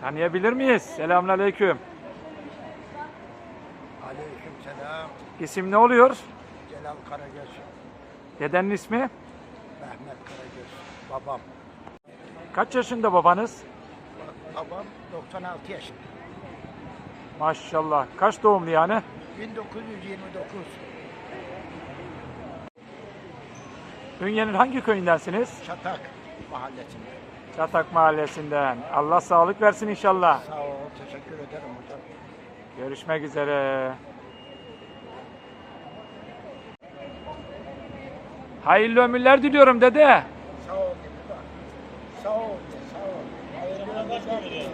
Tanıyabilir miyiz? Selamünaleyküm. Aleyküm selam. İsim ne oluyor? Celal Karagöz. Dedenin ismi? Mehmet Karagöz. Babam. Kaç yaşında babanız? Babam 96 yaşında. Maşallah. Kaç doğumlu yani? 1929. Ünye'nin hangi köyündensiniz? Çatak mahallesinde. Çatak Mahallesi'nden. Allah sağlık versin inşallah. Sağ ol. Teşekkür ederim hocam. Görüşmek üzere. Hayırlı ömürler diliyorum dede. Sağ ol. Sağ ol. Sağ ol. Hayırlı ömürler.